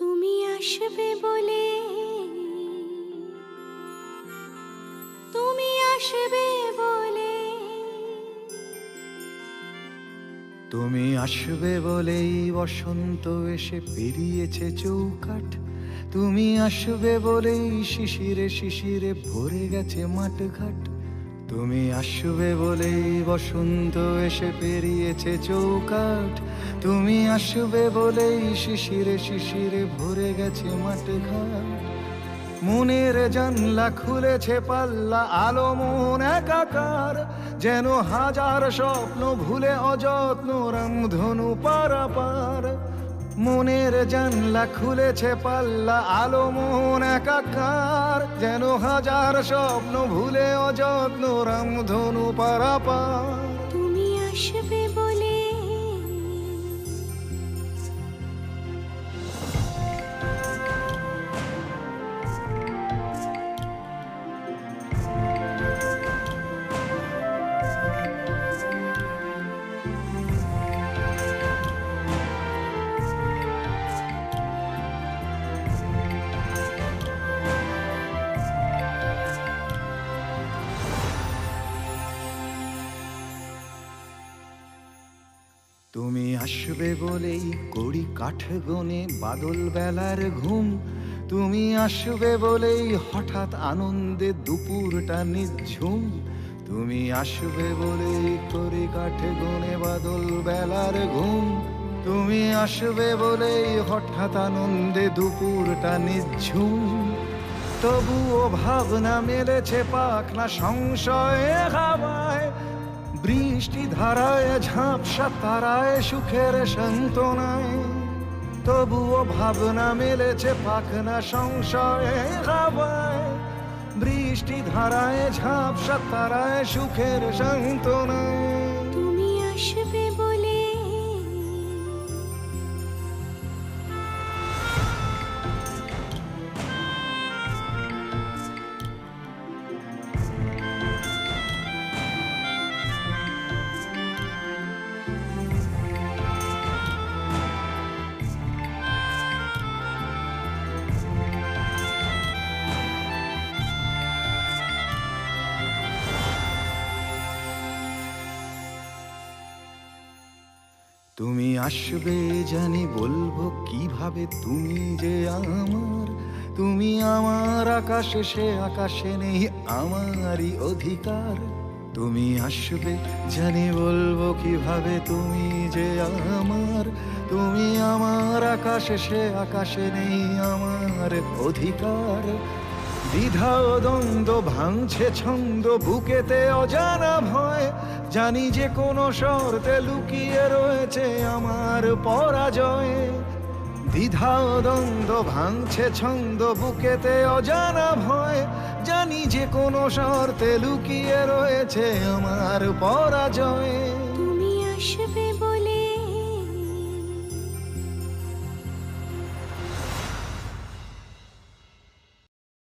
তুমি আসবে বলে। তুমি আসবে বলে। তুমি আসবে বলেই বসন্ত এসে পেরিয়েছে চৌকাঠ। তুমি আসবে বলেই শিশিরে শিশিরে ভরে গেছে মাঠঘাট। তুমি আসবে বলেই বসন্ত এসে পেরিয়েছে চৌকাঠ। তুমি আসবে বলেই শিশিরে শিশিরে ভরে গেছে মাঠঘাট মনের জানলা খুলেছে পাল্লা, আলো, মন একাকার। যেন হাজার স্বপ্ন ভুলে অযত্ন রামধনু পারাপার। মনের জানলা খুলেছে পাল্লা, আলো, মন একাকার। যেন হাজার স্বপ্ন ভুলে অযত্ন রামধনু পারাপার। তুমি আসবে তুমি আসবে বলেই কড়ি কাঠ গনে বাদল বেলার ঘুম। তুমি আসবে বলেই হঠাৎ আনন্দে দুপুরটা নিঝুম। তুমি আসবে বলেই কড়ি কাঠ গনে বাদল বেলার ঘুম। তুমি আসবে বলেই হঠাৎ আনন্দে দুপুরটা নিঝুম। তবুও ভাবনা মেলেছে পাখনা সংশয়ে হাওয়ায়। বৃষ্টি ধারায় ঝাঁপসা তারায়, সুখের সন্তনায় তবুও ভাবনা মেলেছে পাখনা সংশয়ে, হাওয়ায়। বৃষ্টি ধারায় ঝাঁপসা তারায়, সুখের সন্তনায় তুমি আসবে তুমি আসবে জানি বলব কীভাবে তুমি যে আমার? তুমি আমার আকাশে, সে আকাশে নেই আমারই অধিকার। তুমি আসবে জানি বলব কীভাবে তুমি যে আমার? তুমি আমার আকাশে, সে আকাশে নেই আমার অধিকার। দ্বিধা ও দ্বন্দ্ব ভাঙছে ছন্দ বুকেতে অজানা ভয়। জানি যে কোনো শর্তে লুকিয়ে রয়েছে আমার পরাজয়। দ্বিধা ও দ্বন্দ্ব ভাঙছে ছন্দ বুকেতে অজানা ভয়। জানি যে কোনো শর্তে লুকিয়ে রয়েছে আমার পরাজয়।